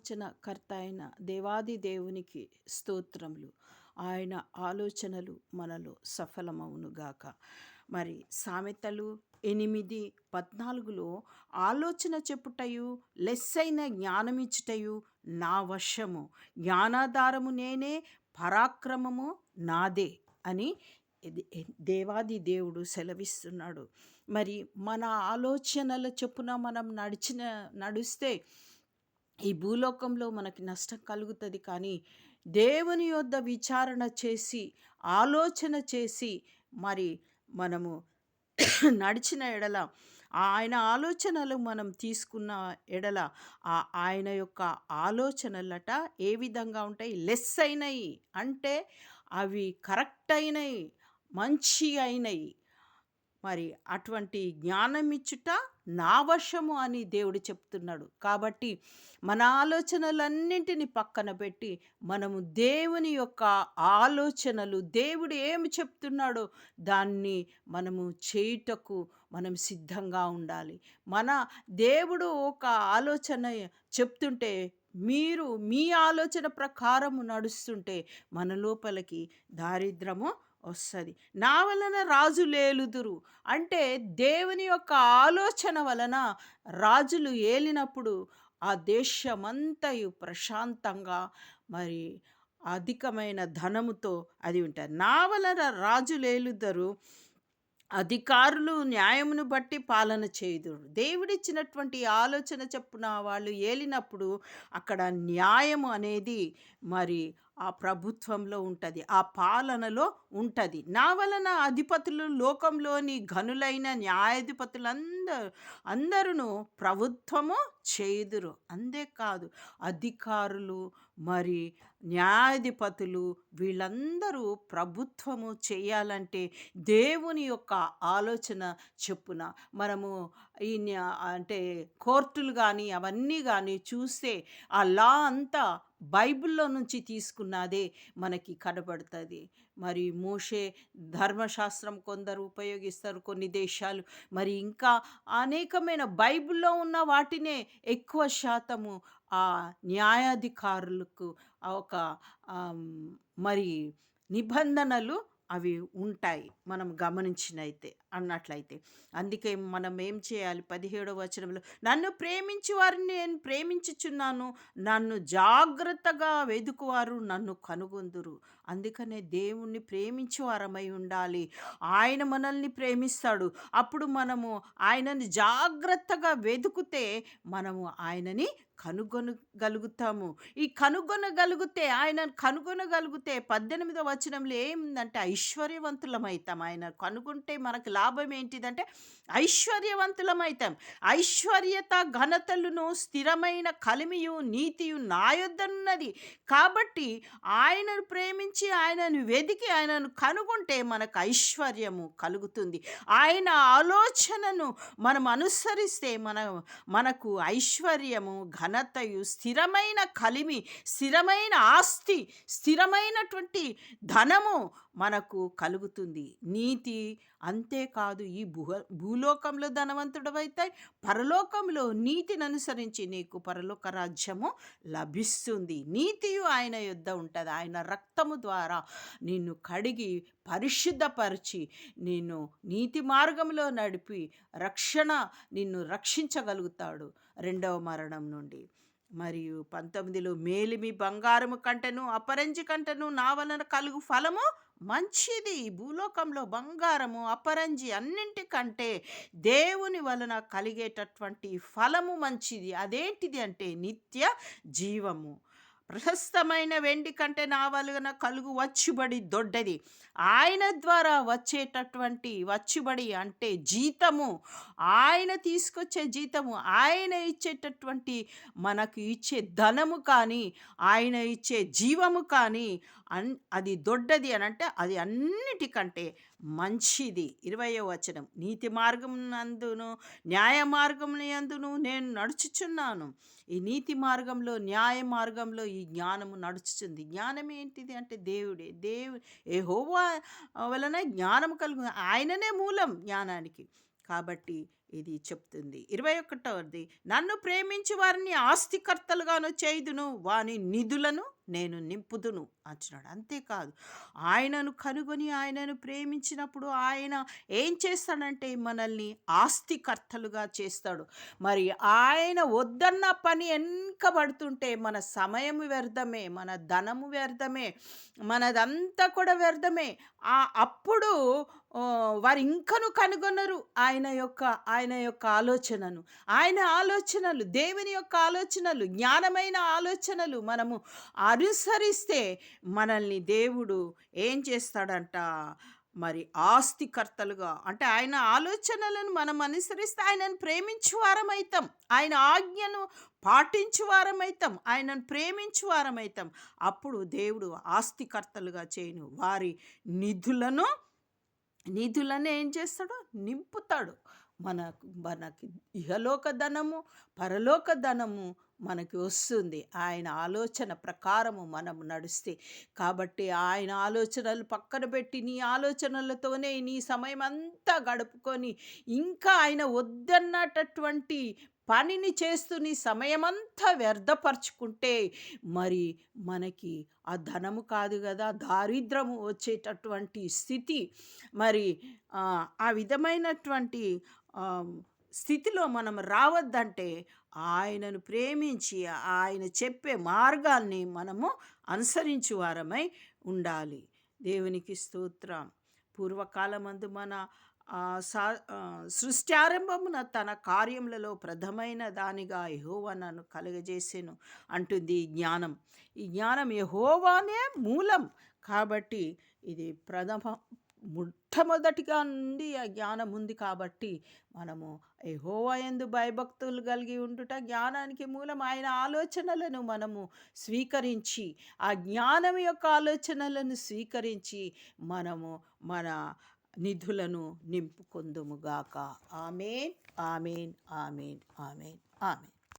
ఆలోచనకర్త అయిన దేవాది దేవునికి స్తోత్రములు. ఆయన ఆలోచనలు మనలో సఫలమవునుగాక. మరి సామెతలు ఎనిమిది పద్నాలుగులో ఆలోచన చెప్పుటయు లెస్సైన జ్ఞానమిచ్చుటయు నా వశము. జ్ఞానాధారము నేనే పరాక్రమము నాదే అని దేవాది దేవుడు సెలవిస్తున్నాడు. మరి మన ఆలోచనల చొప్పున మనం నడిచిన నడిస్తే ఈ భూలోకంలో మనకి నష్టం కలుగుతుంది కానీ దేవుని యొద్ద విచారణ చేసి ఆలోచన చేసి మరి మనము నడిచిన ఎడల ఆయన ఆలోచనలు మనం తీసుకున్న ఎడల ఆ ఆయన యొక్క ఆలోచనలట ఏ విధంగా ఉంటాయి? లెస్ అయినవి అంటే అవి కరెక్ట్ అయినవి మంచి అయినవి మరి అటువంటి జ్ఞానం ఇచ్చుట నా వశము అని దేవుడు చెప్తున్నాడు. కాబట్టి మన ఆలోచనలన్నింటిని పక్కన పెట్టి మనము దేవుని యొక్క ఆలోచనలు దేవుడు ఏమి చెప్తున్నాడో దాన్ని మనము చేయుటకు మనం సిద్ధంగా ఉండాలి. మన దేవుడు ఒక ఆలోచన చెప్తుంటే మీరు మీ ఆలోచన ప్రకారము నడుస్తుంటే మన లోపలికి దారిద్రము వస్తుంది. నా వలన రాజు లేలుదురు. అంటే దేవుని యొక్క ఆలోచన వలన రాజులు ఏలినప్పుడు ఆ దేశమంతయు ప్రశాంతంగా మరి అధికమైన ధనముతో అది ఉంటారు నా వలన రాజు లేలుదరు అధికారులు న్యాయమును బట్టి పాలన చేయుదురు. దేవుడిచ్చినటువంటి ఆలోచన చెప్పున వాళ్ళు ఏలినప్పుడు అక్కడ న్యాయము అనేది మరి ఆ ప్రభుత్వంలో ఉంటుంది ఆ పాలనలో ఉంటుంది. నా వలన అధిపతులు లోకంలోని ఘనులైన న్యాయాధిపతులందరూ అందరూ ప్రభుత్వము చేయుదురు అంతేకాదు అధికారులు మరి న్యాయాధిపతులు వీళ్ళందరూ ప్రభుత్వము చేయాలంటే దేవుని యొక్క ఆలోచన చెప్పున మనము ఈ అంటే కోర్టులు కానీ అవన్నీ కానీ చూస్తే ఆ లా అంతా బైబిల్లో నుంచి తీసుకున్నదే మనకి కనబడుతుంది. మరి మోషే ధర్మశాస్త్రం కొందరు ఉపయోగిస్తారు కొన్ని దేశాలు. మరి ఇంకా అనేకమైన బైబిల్లో ఉన్న వాటినే ఎక్కువ శాతము ఆ న్యాయాధికారులకు ఒక మరి నిబంధనలు అవి ఉంటాయి. మనం గమనించినైతే. అన్నట్లయితే. అందుకే మనం ఏం చేయాలి? పదిహేడవ వచనంలో నన్ను ప్రేమించి వారిని నేను ప్రేమించుచున్నాను. నన్ను జాగ్రత్తగా వెదుకువారు నన్ను కనుగొందురు. అందుకనే దేవుణ్ణి ప్రేమించేవారమై ఉండాలి. ఆయన మనల్ని ప్రేమిస్తాడు. అప్పుడు మనము ఆయనని జాగ్రత్తగా వెతుకుతే మనము ఆయనని కనుగొనగలుగుతాము. ఈ కనుగొనగలిగితే ఆయన కనుగొనగలిగితే పద్దెనిమిదో వచనంలో ఏముందంటే ఐశ్వర్యవంతులమవుతాం ఆయన కనుగొంటే మనకు లాభం ఏంటిదంటే ఐశ్వర్యవంతులమైతాం. ఐశ్వర్యత ఘనతలను స్థిరమైన కలిమియు నీతియు నా కాబట్టి ఆయనను ప్రేమించి ఆయనను వెదికి ఆయనను కనుగొంటే మనకు ఐశ్వర్యము కలుగుతుంది. ఆయన ఆలోచనను మనం అనుసరిస్తే మన మనకు ఐశ్వర్యము ఘనతయు స్థిరమైన కలిమి స్థిరమైన ఆస్తి స్థిరమైనటువంటి ధనము మనకు కలుగుతుంది. నీతి అంతేకాదు ఈ భూ భూలోకంలో ధనవంతుడవైతాయి. పరలోకంలో నీతిని అనుసరించి నీకు పరలోక రాజ్యము లభిస్తుంది. నీతియు ఆయన యుద్ధ ఉంటుంది. ఆయన రక్తము ద్వారా నిన్ను కడిగి పరిశుద్ధపరిచి నిన్ను నీతి మార్గంలో నడిపి రక్షణ నిన్ను రక్షించగలుగుతాడు. రెండవ మరణం నుండి. మరియు పంతొమ్మిదిలో మేలిమి బంగారము కంటను అపరంజి కంటను నా వలన కలుగు ఫలము మంచిది. భూలోకంలో బంగారము అపరంజి అన్నింటికంటే దేవుని వలన కలిగేటటువంటి ఫలము మంచిది. అదేంటిది అంటే నిత్య జీవము. ప్రశస్తమైన వెండి కంటే నా వలన కలుగు వచ్చుబడి దొడ్డది. ఆయన ద్వారా వచ్చేటటువంటి వచ్చుబడి అంటే జీతము. ఆయన తీసుకొచ్చే జీతము. ఆయన ఇచ్చేటటువంటి మనకు ఇచ్చే ధనము కానీ ఆయన ఇచ్చే జీవము కానీ అన్ అది దొడ్డది అని అంటే అది అన్నిటికంటే మంచిది. ఇరవయో వచనం. నీతి మార్గం నందును న్యాయ మార్గం నందును నేను నడుచుచున్నాను. ఈ నీతి మార్గంలో న్యాయ మార్గంలో ఈ జ్ఞానము నడుచుతుంది జ్ఞానం ఏంటిది అంటే దేవుడే. దేవు ఏ హోవా వలన జ్ఞానం కలుగు ఆయననే మూలం జ్ఞానానికి. కాబట్టి ఇది చెప్తుంది. ఇరవై ఒకటవది నన్ను ప్రేమించి వారిని ఆస్తికర్తలుగాను చేయుదును వాని నిధులను నేను నింపుదును అంటున్నాడు. అంతేకాదు ఆయనను కనుగొని ఆయనను ప్రేమించినప్పుడు ఆయన ఏం చేస్తాడంటే మనల్ని ఆస్తికర్తలుగా చేస్తాడు. మరి ఆయన వద్దన్న పని వెనకబడుతుంటే మన సమయం వ్యర్థమే మన ధనము వ్యర్థమే మనదంతా కూడా వ్యర్థమే. అప్పుడు వారు ఇంకను కనుగొనరు. ఆయన యొక్క ఆయన యొక్క ఆలోచనను ఆయన ఆలోచనలు దేవుని యొక్క ఆలోచనలు జ్ఞానమైన ఆలోచనలు మనము అనుసరిస్తే మనల్ని దేవుడు ఏం చేస్తాడంట? మరి ఆస్తికర్తలుగా అంటే ఆయన ఆలోచనలను మనం అనుసరిస్తే ఆయనను ప్రేమించు వారమైతాం ఆయన ఆజ్ఞను పాటించు వారమైతాం ఆయనను ప్రేమించు వారమైతాం అప్పుడు దేవుడు ఆస్తికర్తలుగా చేయను. వారి నిధులను నిధులను ఏం చేస్తాడు? నింపుతాడు. మనకు మనకి ఇహలోక ధనము పరలోక ధనము మనకి వస్తుంది. ఆయన ఆలోచన ప్రకారము మనం నడిస్తే. కాబట్టి ఆయన ఆలోచనలు పక్కన పెట్టి నీ ఆలోచనలతోనే నీ సమయం అంతా గడుపుకొని ఇంకా ఆయన వద్దన్నటటువంటి పనిని చేస్తూ నీ సమయమంతా వ్యర్థపరుచుకుంటే మరి మనకి ఆ ధనము కాదు కదా దారిద్రము వచ్చేటటువంటి స్థితి. మరి ఆ, విధమైనటువంటి స్థితిలో మనం రావద్దంటే ఆయనను ప్రేమించి ఆయన చెప్పే మార్గాల్ని మనము అనుసరించు వారమై ఉండాలి. దేవునికి స్తోత్రం. పూర్వకాలమందు మన సా సృష్ట్యారంభమున తన కార్యములలో ప్రథమైన దానిగా యహోవా నన్ను కలుగజేసెను అంటుంది ఈ జ్ఞానం. ఈ జ్ఞానం యహోవానే మూలం. కాబట్టి ఇది ప్రథమ మొట్టమొదటిగా నుండి ఆ జ్ఞానం ఉంది కాబట్టి మనము యహోవా ఎందు భయభక్తులు కలిగి ఉండుట జ్ఞానానికి మూలం. ఆయన ఆలోచనలను మనము స్వీకరించి ఆ జ్ఞానం యొక్క ఆలోచనలను స్వీకరించి మనము మన నిధులను నింపుకొందుముగాక amen amen amen amen amen.